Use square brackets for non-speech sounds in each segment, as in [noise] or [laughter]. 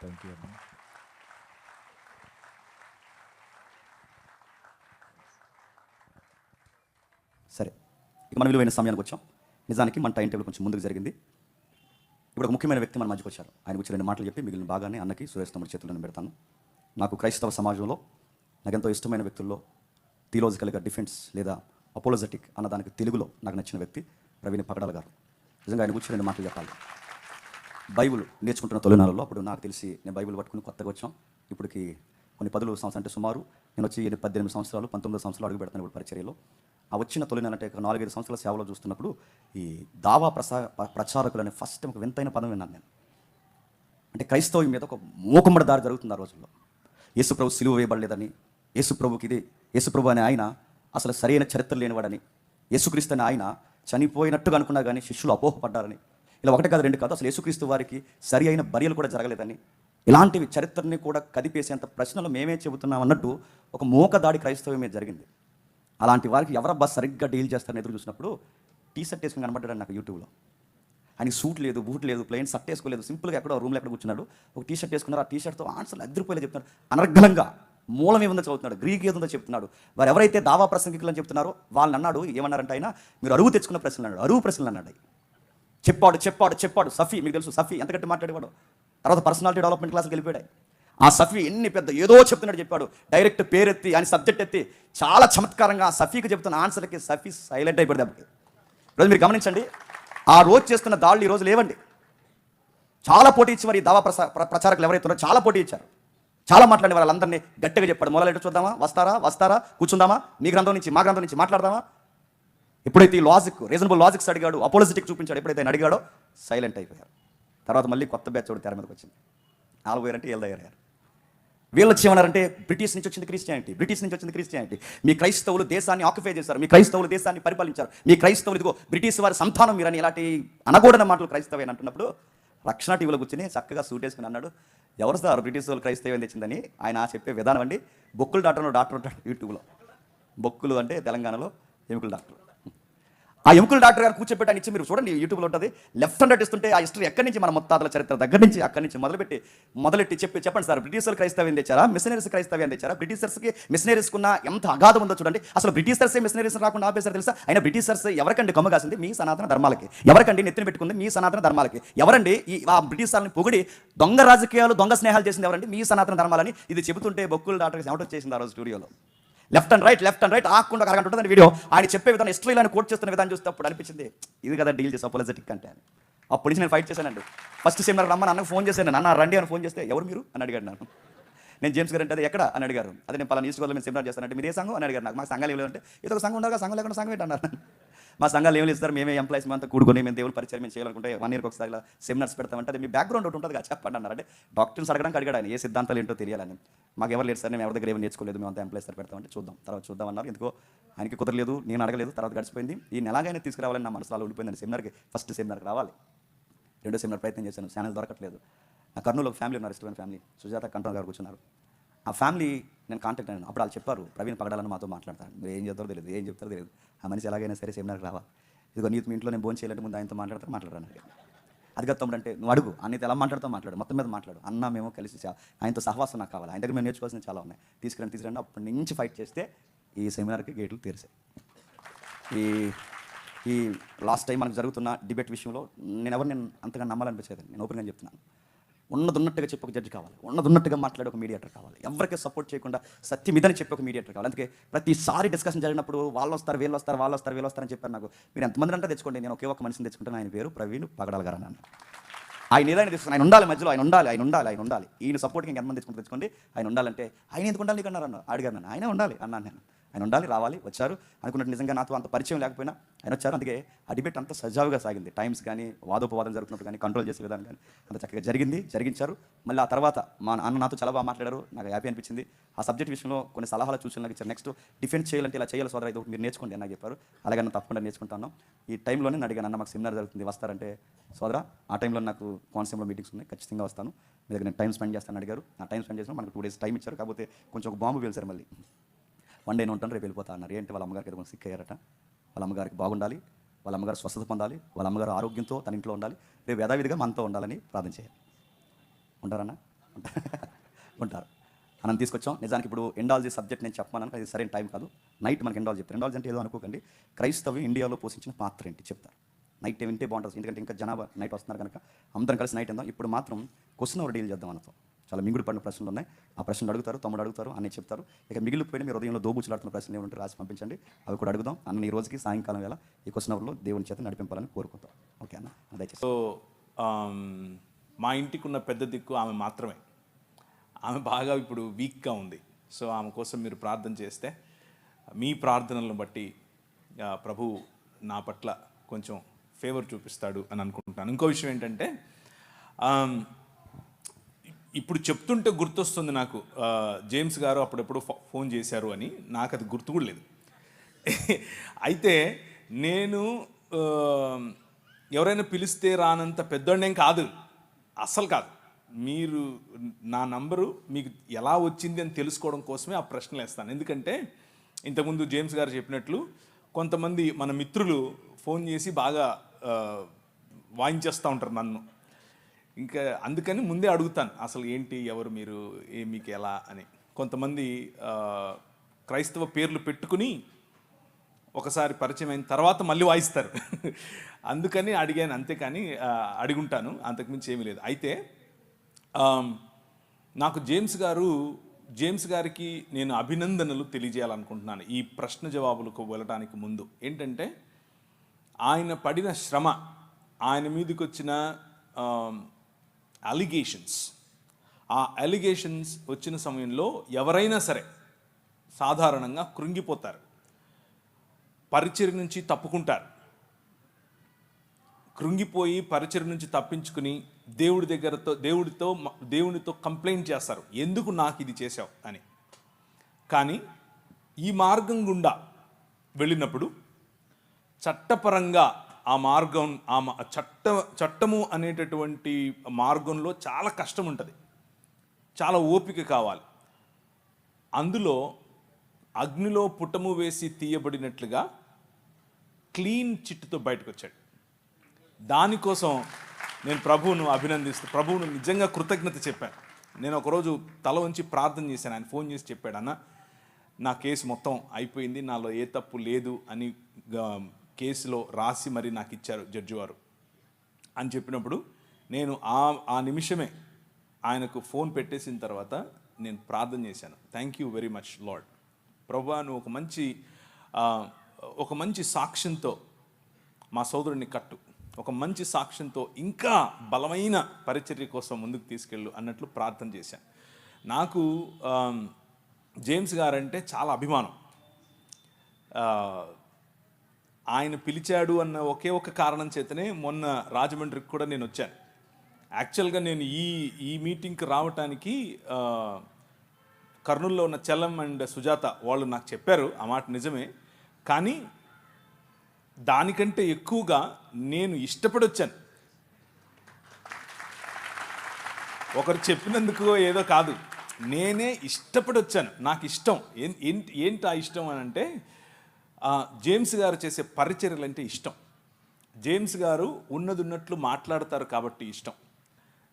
Thank you అన్న సరే ఇక మన విలువైన సమయానికి వచ్చాం. నిజానికి మన టైం టేబుల్ కొంచెం ముందుకు జరిగింది. ఇప్పుడు ఒక ముఖ్యమైన వ్యక్తి మన మధ్యకు వచ్చారు. ఆయన గురించి రెండు మాటలు చెప్పి మిగిలిన బాగానే అన్నకి సురేష్ తమ్ముడి చేతులను పెడతాను. నాకు క్రైస్తవ సమాజంలో నాకు ఎంతో ఇష్టమైన వ్యక్తుల్లో థియోలాజికల్గా డిఫెన్స్ లేదా అపోలోజెటిక్ అన్నదానికి తెలుగులో నాకు నచ్చిన వ్యక్తి ప్రవీణ్ పగడాల గారు. నిజంగా ఆయన గురించి రెండు మాటలు చెప్పాలి. బైబుల్ నేర్చుకుంటున్న తొలినాలలో అప్పుడు నాకు తెలిసి నేను బైబిల్ పట్టుకుని కొత్తగా వచ్చాం. ఇప్పటికి కొన్ని పదులు సంవత్సరాలు అంటే సుమారు. నేను వచ్చి పద్దెనిమిది సంవత్సరాలు పంతొమ్మిది సంవత్సరాలు అడుగు పెడతాను ఇప్పుడు పరిచర్యలో. ఆ వచ్చిన తొలినాలు అంటే నాలుగైదు సంవత్సరాల సేవలో చూస్తున్నప్పుడు ఈ దావా ప్రసా ప్రచారకులు అనే ఫస్ట్ ఒక వింతైన పదం విన్నాను నేను. అంటే క్రైస్తవం మీద ఒక మూకుమ్మడి దారి జరుగుతుంది ఆ రోజుల్లో. యేసుప్రభు సిలువ వేయబడలేదని యేసుప్రభుకి ఇది యేసుప్రభు అనే ఆయన అసలు సరైన చరిత్ర లేనివాడని యేసుక్రీస్తు అనే ఆయన చనిపోయినట్టుగా అనుకున్నా కానీ శిష్యులు అపోహపడ్డారని ఇలా ఒకటి కాదు రెండు కాదు. అసలు యేసుక్రీస్తు వారికి సరి అయిన బర్యలు కూడా జరగలేదని. ఇలాంటివి చరిత్రని కూడా కదిపేసేంత ప్రశ్నలు మేమే చెబుతున్నాం అన్నట్టు ఒక మూక దాడి క్రైస్తవం మీద జరిగింది. అలాంటి వారికి ఎవరబ్బా సరిగ్గా డీల్ చేస్తారని ఎదురు చూసినప్పుడు టీ షర్ట్ వేసుకుని కనబడ్డాడు నాకు యూట్యూబ్లో. ఆయన సూట్ లేదు బూట్ లేదు ప్లెయిన్ షర్ట్ వేసుకోలేదు సింపుల్గా ఎక్కడో రూమ్లో ఎక్కడ కూర్చున్నాడు. ఒక టీ షర్ట్ వేసుకున్నారు ఆ టీ షర్ట్తో ఆన్సర్లు అద్దరిపోయేలా చెప్తున్నాడు. అనర్గళంగా మూలం ఏముందో చదువుతున్నాడు గ్రీక్ ఏదుందో చెప్తున్నాడు వారు ఎవరైతే దావా ప్రసంగికులు అని చెప్తున్నారో వాళ్ళని అన్నాడు ఏమన్నారంటే ఆయన మీరు అరువు తెచ్చుకున్న ప్రశ్నలు అన్నాడు అరువు ప్రశ్నలు అన్నాడు చెప్పాడు చెప్పాడు చెప్పాడు. సఫీ మీకు తెలుసు సఫీ ఎంతకంటే మాట్లాడేవాడు? తర్వాత పర్సనాలిటీ డెవలప్మెంట్ క్లాస్కి వెళ్ళిపోయాడు. ఆ సఫీ ఎన్ని పెద్ద ఏదో చెప్తున్నాడు చెప్పాడు. డైరెక్ట్ పేరెత్తి ఆయన సబ్జెక్ట్ ఎత్తి చాలా చమత్కారంగా ఆ సఫీకి చెప్తున్న ఆన్సర్కి సఫీ సైలెంట్ అయిపోయింది అప్పటికి ఈరోజు మీరు గమనించండి ఆ రోజు చేస్తున్న దాళ్ళు ఈ రోజు లేవండి. చాలా పోటీ ఇచ్చి మరి దావా ప్రసా ప్ర- ప్రచారకులు ఎవరైతే ఉన్నారో చాలా పోటీ ఇచ్చారు. చాలా మాట్లాడిన వాళ్ళందరినీ గట్టిగా చెప్పాడు. మొదలెట్టు చూద్దామా? వస్తారా? వస్తారా? కూర్చుందామా? మీ గ్రంథం నుంచి మా గ్రంథం నుంచి మాట్లాడదామా? ఎప్పుడైతే ఈ లాజిక్ రీజనబుల్ లాజిక్స్ అడిగాడు అపోలజిటిక్ చూపించాడు ఎప్పుడైతే ఆయన అడిగాడో సైలెంట్ అయిపోయారు. తర్వాత మళ్ళీ కొత్త బ్యాచ్ ఒకటి తెర మీదకి వచ్చింది. నాలుగు వేరంటే ఏళ్ళదయ్యారు వీళ్ళు వచ్చేమన్నారంటే బ్రిటిష్ నుంచి వచ్చింది క్రిస్టియానిటీ బ్రిటిష్ నుంచి వచ్చింది క్రిస్టియానిటీ మీ క్రైస్తవులు దేశాన్ని ఆక్యుపై చేశారు మీ క్రైస్తవులు దేశాన్ని పరిపాలించారు. మీ క్రైస్తవులు ఇదిగో బ్రిటిష్ వారి సంతానం మీరని ఇలాంటి అనకూడని మాటలు క్రైస్తవే అంటున్నప్పుడు రక్షణ టీవీలో కూర్చుని చక్కగా సూట్ వేసుకుని అన్నాడు ఎవరు సార్ బ్రిటిష్ వాళ్ళు క్రైస్తవం తెచ్చిందని? ఆయన చెప్పే విధానం అండి బొక్కులు డాక్టర్ డాక్టర్ ఉంటాడు యూట్యూబ్లో. బొక్కులు అంటే తెలంగాణలో ఎముకలు డాక్టర్ ఆ ఎముకల డాక్టర్ గారు కూర్చోబెట్టి ఇచ్చి మీరు చూడండి యూట్యూబ్లో ఉంటుంది. లెఫ్ట్ హండ్రెడ్ ఇస్తుంటే ఆ హిస్టరీ ఎక్కడి నుంచి మన మొత్తాతల చరిత్ర దగ్గర నుంచి అక్కడి నుంచి మొదలుపెట్టి మొదలెట్టి చెప్పి చెప్పండి సార్ బ్రిటిషర్లు క్రైస్తవ్యం తెచ్చారా? మిషనరీస్ క్రైస్తవ్యం తెచ్చారా? బ్రిటిషర్స్కి మిషనరీస్ కున్న ఎంత అగాధం ఉందో చూడండి. అసలు బ్రిటిషర్సే మిషనరీస్ రాకుండా ఆపేశారు తెలుసా? అయినా బ్రిటిషర్స్ ఎవరికండి కొమ్మ కాసింది? మీ సనాతన ధర్మాలకి. ఎవరికండి నెత్తిన పెట్టుకుంది? మీ సనాతన ధర్మాలకి. ఎవరండి ఈ ఆ బ్రిటిష్ పొగిడి దొంగ రాజకీయాలు దొంగ స్నేహాలు చేసింది ఎవరండి? మీ సనాతన ధర్మాలని. ఇది చెబుతుంటే బొక్కులు డాక్టర్ ఎవట వచ్చేసింది ఆ రోజు స్టూడియోలో. Left and right left and right ఆకుండా ఒక అరగంట ఉంటుంది వీడియో ఆయన చెప్పే విధానం హిస్టరీలో కోట్ చేస్తున్న విధానం చూస్తే అప్పుడు అనిపించింది. ఇది కదా డీల్ చేసి అపోలజెటిక్ అంటే అని. అప్పటి నుంచి నేను ఫైట్ చేశానండి. ఫస్ట్ సెమినార్ రమ్మని అన్నకు ఫోన్ చేశాను. అన్న రండి అని ఫోన్ చేస్తే ఎవరు మీరు? అని అడిగాడు నన్ను. నేను జేమ్స్ గారు అంటే అది ఎక్కడ? అని అడిగారు. అదే నేను పలానా ఈస్ట్ గోదావరి సెమినార్ చేస్తానంటే మీరు ఏ సంఘం? అని అడిగారు. నాకు మా సంఘాలు ఏమి ఇది ఒక సంఘం ఉండగా సంఘం లేకుండా సంఘం ఏంటన్నారు మా సంఘాలు ఏమి ఇస్తారు మేమే ఎంప్లాయీస్ అంతా కూడుకొని మేము దేవుని పరిచయం మేము చేయాలనుకుంటే వన్ ఇయర్కి ఒకసారి ఇలా సెమినార్స్ పెడతామంటే అది మీ బ్యాక్గ్రౌండ్ ఒకటి ఉంటుంది కదా చెప్పండి అన్నారు. అంటే డాక్టర్స్ అడగడానికి అడిగాడు ఆయన ఏ సిద్ధాంతాలు ఏంటో తెలియాలని మాకు ఎవరు లేదు సార్ మేము ఎవరి దగ్గర ఏమి నేర్చుకోలేదు మేము అంతా ఎంప్లాయీస్ సార్ పెడతామంటే చూద్దాం తర్వాత చూద్దాం అన్నారు. ఎందుకో ఆయనకి కుదరలేదు నేను అడగలేదు తర్వాత గడిచిపోయింది. ఈ నెలగానే తీసుకురావాలని నా మనసులో ఉండిపోయింది సెమినార్కి ఫస్ట్ సెమినార్కి రావాలి. రెండో సెమినార్ ప్రయత్నం చేశాను ఛానల్ దొరకట్లేదు. నా కర్నూలు ఒక ఫ్యామిలీ ఉన్నారు ఇష్టమైన ఫ్యామిలీ సుజాత కంట్రోల్ గారు కూర్చున్నారు. ఆ ఫ్యామిలీ నేను కాంటాక్ట్ అయ్యాను. అప్పుడు వాళ్ళు చెప్పారు ప్రవీణ్ పగడాలని మాతో మాట్లాడతాను మీరు ఏం చెప్తారో తెలియదు ఏం చెప్తారో తెలియదు. ఆ మనిషి ఎలాగైనా సరే సెమినార్కి రావా ఇదిగో నీకు మీ ఇంట్లో నేను భోజనం చేయాలంటే ముందు ఆయనతో మాట్లాడతాను మాట్లాడాను అది కదా తమ్ముడు అంటే నువ్వు అడుగు అన్నైతే ఎలా మాట్లాడుతూ మాట్లాడు మొత్తం మీద మాట్లాడు. అన్న మేము కలిసి ఆయనతో సహవాసం నాకు కావాలి. ఆయన దగ్గర మేము నేర్చుకోవాల్సిన చాలా ఉన్నాయి. తీసుకురండి తీసుకురండి. అప్పటి నుంచి ఫైట్ చేస్తే ఈ సెమినార్కి గేట్లు తెరిసాయి ఈ ఈ లాస్ట్ టైం మనకు జరుగుతున్న డిబేట్ విషయంలో నేను ఎవరు నేను అంతగా నమ్మాలనిపించేది నేను ఓపెన్గా చెప్తున్నాను. ఉన్నదున్నట్టుగా చెప్పి ఒక జడ్జి కావాలి. ఉన్నదున్నట్టుగా మాట్లాడే ఒక మీడియేటర్ కావాలి. ఎవరికి సపోర్ట్ చేయకుండా సత్యం ఇదని చెప్పి ఒక మీడియేటర్ కావాలి. అందుకే ప్రతిసారి డిస్కషన్ జరిగినప్పుడు వాళ్ళు వస్తారు వీళ్ళు వస్తారు వాళ్ళు వస్తారు వీళ్ళు వస్తారని చెప్పారు నాకు. మీరు ఎంతమంది అంటే తెచ్చుకోండి. నేను ఒకే ఒక మనిషిని తెచ్చుకుంటాను. ఆయన పేరు ప్రవీణ్ పగడాల గారు అన్నాను. ఆయన ఏదైనా తీసుకుని ఆయన ఉండాలి మధ్యలో ఆయన ఉండాలి ఆయన ఉండాలి ఆయన ఉండాలి. ఈయన సపోర్ట్కి ఎంతమంది తెచ్చుకుంటే తెచ్చుకోండి. ఆయన ఉండాలంటే ఆయన ఎందుకు ఉండాలి నీకు అన్నారు అన్న అడిగారు నన్ను. ఆయన ఉండాలి అన్నాను నేను. ఆయన ఉండాలి రావాలి వచ్చారు. అనుకున్నట్టు నిజంగా నాతో అంత పరిచయం లేకపోయినా ఆయన వచ్చారు. అందుకే ఆ డిబేట్ అంత సజావుగా సాగింది. టైమ్స్ కానీ వాదోపవాదం జరుగుతున్నప్పుడు కానీ కంట్రోల్ చేసే విధానం కానీ అంత చక్కగా జరిగింది జరిగించారు. మళ్ళీ ఆ తర్వాత మా అన్న నాతో చాలా బాగా మాట్లాడారు. నాకు హ్యాపీ అనిపించింది. ఆ సబ్జెక్ట్ విషయంలో కొన్ని సలహాలు సూచనలు ఇచ్చారు. నెక్స్ట్ డిఫెన్స్ చేయాలంటే ఇలా చేయాలి సోదరా ఇది మీరు నేర్చుకోండి అని నాకు చెప్పారు. అలాగే నన్ను తప్పకుండా నేర్చుకుంటాను ఈ టైంలోనే నేను అడిగాను అన్న మాకు సెమినార్ జరుగుతుంది వస్తారంటే సోదరా ఆ టైంలో నాకు కోనసీమలో మీటింగ్స్ ఉన్నాయి ఖచ్చితంగా వస్తాను. మీ దగ్గర నేను టైం స్పెండ్ చేస్తాను అడిగారు. ఆ టైం స్పెండ్ చేసిన మనకు టూ డేస్ టైం ఇచ్చారు. కాకపోతే కొంచెం ఒక బాంబు పేల్చారు మళ్ళీ. వన్ డే ఉంటాను రేపు వెళ్ళిపోతా అన్నారు. ఏంటి? వాళ్ళ అమ్మగారికి ఏదో సిక్ అయ్యారట. వాళ్ళ అమ్మగారికి బాగుండాలి. వాళ్ళ అమ్మగారు స్వస్థత పొందాలి. వాళ్ళ అమ్మగారు ఆరోగ్యంతో తన ఇంట్లో ఉండాలి. రేపు యథావిధిగా మనతో ఉండాలని ప్రార్థన చేయాలి. ఉంటారన్నా [laughs] ఉంటారు. మనం తీసుకొచ్చాం. నిజానికి ఇప్పుడు ఎండాలజీ సబ్జెక్ట్ నేను చెప్పమన్నాను. అది సరైన టైం కాదు. నైట్ మనకి ఎండాలజీ చెప్తారు. ఎండాలజీ అంటే ఏదో అనుకోకండి. క్రైస్తవం ఇండియాలో పోషించిన పాత్ర ఏంటి? చెప్తారు. నైట్ వింటే బాగుంటుంది. ఎందుకంటే ఇంకా జనాభా నైట్ వస్తున్నారు కనుక. అందరం కలిసి నైట్ ఎందాం ఇప్పుడు మాత్రం క్వశ్చన్ అవర్ డీల్ చేద్దాం మనతో చాలా మిగులు పడిన ప్రశ్నలు ఉన్నాయి. ఆ ప్రశ్నలు అడుగుతారు తమ్ముడు అడుగుతారు అని చెప్తారు. ఇక మిగిలిపోయిన మీ హృదయంలో దోబుచ్చులాడుతున్న ప్రశ్నలు ఏమంటే రాసి పంపించండి. అవి కూడా అడుగుదాం. అన్న ఈ రోజుకి సాయంకాలం వేళ ఈ క్వశ్చన్ అవర్లో దేవుని చేత నడిపింపాలని కోరుకుంటాం. ఓకే అన్న దయచేసి. సో మా ఇంటికి ఉన్న పెద్ద దిక్కు ఆమె మాత్రమే. ఆమె బాగా ఇప్పుడు వీక్గా ఉంది. సో ఆమె కోసం మీరు ప్రార్థన చేస్తే మీ ప్రార్థనలను బట్టి ప్రభు నా పట్ల కొంచెం ఫేవర్ చూపిస్తాడు అని అనుకుంటున్నాను. ఇంకో విషయం ఏంటంటే ఇప్పుడు చెప్తుంటే గుర్తొస్తుంది నాకు. జేమ్స్ గారు అప్పుడెప్పుడు ఫో- ఫోన్ చేశారు అని. నాకు అది గుర్తు కూడా లేదు. అయితే నేను ఎవరైనా పిలిస్తే రానంత పెద్దోడేం కాదు. అస్సలు కాదు. మీరు నా నంబరు మీకు ఎలా వచ్చింది అని తెలుసుకోవడం కోసమే ఆ ప్రశ్నలు వేస్తాను. ఎందుకంటే ఇంతకుముందు జేమ్స్ గారు చెప్పినట్లు కొంతమంది మన మిత్రులు ఫోన్ చేసి బాగా వాయించేస్తూ ఉంటారు నన్ను. ఇంకా అందుకని ముందే అడుగుతాను అసలు ఏంటి ఎవరు మీరు ఏ మీకు ఎలా అని. కొంతమంది క్రైస్తవ పేర్లు పెట్టుకుని ఒకసారి పరిచయం అయిన తర్వాత మళ్ళీ వాయిస్తారు. [laughs] అందుకని అడిగాను అంతేకాని అడిగుంటాను అంతకుమించి ఏమీ లేదు. అయితే నాకు జేమ్స్ గారు జేమ్స్ గారికి నేను అభినందనలు తెలియజేయాలనుకుంటున్నాను ఈ ప్రశ్న జవాబులకు వెళ్ళడానికి ముందు. ఏంటంటే ఆయన పడిన శ్రమ ఆయన మీదకి వచ్చిన అలిగేషన్స్ ఆ అలిగేషన్స్ వచ్చిన సమయంలో ఎవరైనా సరే సాధారణంగా కృంగిపోతారు. పరిచయం నుంచి తప్పుకుంటారు. కృంగిపోయి పరిచయం నుంచి తప్పించుకుని దేవుడి దగ్గరతో దేవుడితో దేవునితో కంప్లైంట్ చేస్తారు. ఎందుకు నాకు ఇది చేశావు? అని. కానీ ఈ మార్గం గుండా వెళ్ళినప్పుడు చట్టపరంగా ఆ మార్గం ఆ మా- చట్ట చట్టము అనేటటువంటి మార్గంలో చాలా కష్టం ఉంటుంది చాలా ఓపిక కావాలి. అందులో అగ్నిలో పుట్టము వేసి తీయబడినట్లుగా క్లీన్ చిట్టుతో బయటకు వచ్చాడు దానికోసం నేను ప్రభువును అభినందిస్తూ ప్రభువును నిజంగా కృతజ్ఞత చెప్పాను. నేను ఒకరోజు తల ఉంచి ప్రార్థన చేశాను. ఆయన ఫోన్ చేసి చెప్పాడు అన్న నా కేసు మొత్తం అయిపోయింది నాలో ఏ తప్పు లేదు అని కేసులో రాసి మరి నాకు ఇచ్చారు జడ్జి వారు. అని చెప్పినప్పుడు నేను ఆ ఆ నిమిషమే ఆయనకు ఫోన్ పెట్టేసిన తర్వాత నేను ప్రార్థన చేశాను. Thank you very much Lord ప్రభా నువ్వు ఒక మంచి ఒక మంచి సాక్ష్యంతో మా సోదరుడిని కట్టు. ఒక మంచి సాక్ష్యంతో ఇంకా బలమైన పరిచర్య కోసం ముందుకు తీసుకెళ్ళు అన్నట్లు ప్రార్థన చేశాను. నాకు జేమ్స్ గారంటే చాలా అభిమానం. ఆయన పిలిచాడు అన్న ఒకే ఒక కారణం చేతనే మొన్న రాజమండ్రికి కూడా నేను వచ్చాను. యాక్చువల్గా నేను ఈ ఈ మీటింగ్కి రావటానికి కర్నూల్లో ఉన్న చలం అండ్ సుజాత వాళ్ళు నాకు చెప్పారు ఆ మాట నిజమే. కానీ దానికంటే ఎక్కువగా నేను ఇష్టపడి వచ్చాను. ఒకరు చెప్పినందుకు ఏదో కాదు. నేనే ఇష్టపడి వచ్చాను. నాకు ఇష్టం. ఏం- ఏంటి ఏంటి ఆ ఇష్టం అని అంటే జేమ్స్ గారు చేసే పరిచర్యలు అంటే ఇష్టం. జేమ్స్ గారు ఉన్నది ఉన్నట్లు మాట్లాడతారు కాబట్టి ఇష్టం.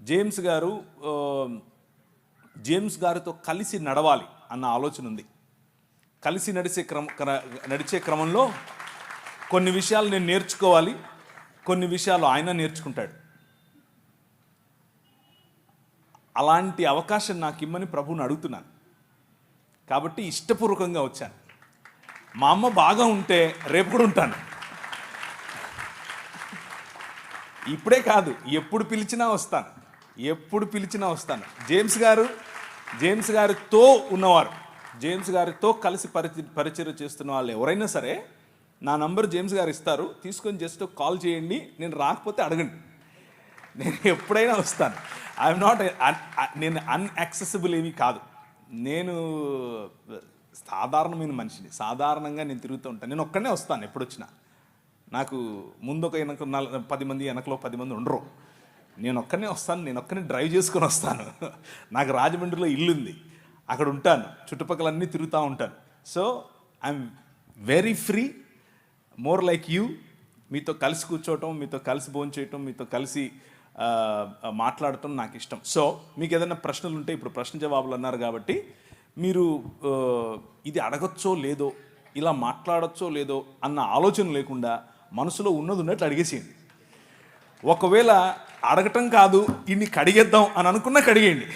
జేమ్స్ గారు జేమ్స్ గారితో కలిసి నడవాలి అన్న ఆలోచన ఉంది. కలిసి నడిచే క్రమ నడిచే క్రమంలో కొన్ని విషయాలు నేను నేర్చుకోవాలి కొన్ని విషయాలు ఆయన నేర్చుకుంటాడు. అలాంటి అవకాశం నాకు ఇమ్మని ప్రభువుని అడుగుతున్నాను. కాబట్టి ఇష్టపూర్వకంగా వచ్చాను. మా అమ్మ బాగా ఉంటే రేపు కూడా ఉంటాను. ఇప్పుడే కాదు ఎప్పుడు పిలిచినా వస్తాను ఎప్పుడు పిలిచినా వస్తాను. జేమ్స్ గారు జేమ్స్ గారితో ఉన్నవారు జేమ్స్ గారితో కలిసి పరిచి పరిచయం చేస్తున్న వాళ్ళు ఎవరైనా సరే నా నంబర్ జేమ్స్ గారు ఇస్తారు తీసుకొని జస్ట్ కాల్ చేయండి నేను రాకపోతే అడగండి. నేను ఎప్పుడైనా వస్తాను. ఐఎమ్ నాట్ నేను అన్యాక్సెసిబుల్ ఏమీ కాదు. నేను సాధారణమైన మనిషిని సాధారణంగా నేను తిరుగుతూ ఉంటాను నేను ఒక్కడనే వస్తాను ఎప్పుడు వచ్చినా నాకు ముందు ఒక వెనక నల- పది మంది వెనకలో పది మంది ఉండరు. నేను ఒక్కనే వస్తాను నేను ఒక్కనే డ్రైవ్ చేసుకొని వస్తాను. [laughs] నాకు రాజమండ్రిలో ఇల్లు ఉంది అక్కడ ఉంటాను. చుట్టుపక్కల అన్నీ తిరుగుతూ ఉంటాను. So I'm very free more like you. మీతో కలిసి కూర్చోవటం మీతో కలిసి భోంచేయటం మీతో కలిసి మాట్లాడటం నాకు ఇష్టం. సో మీకు ఏదైనా ప్రశ్నలు ఉంటే ఇప్పుడు ప్రశ్న జవాబులు అన్నారు కాబట్టి మీరు ఇది అడగచ్చో లేదో ఇలా మాట్లాడచ్చో లేదో అన్న ఆలోచన లేకుండా మనసులో ఉన్నది ఉన్నట్లు అడిగేసేయండి. ఒకవేళ అడగటం కాదు ఇన్ని కడిగేద్దాం అని అనుకున్నా కడిగేయండి.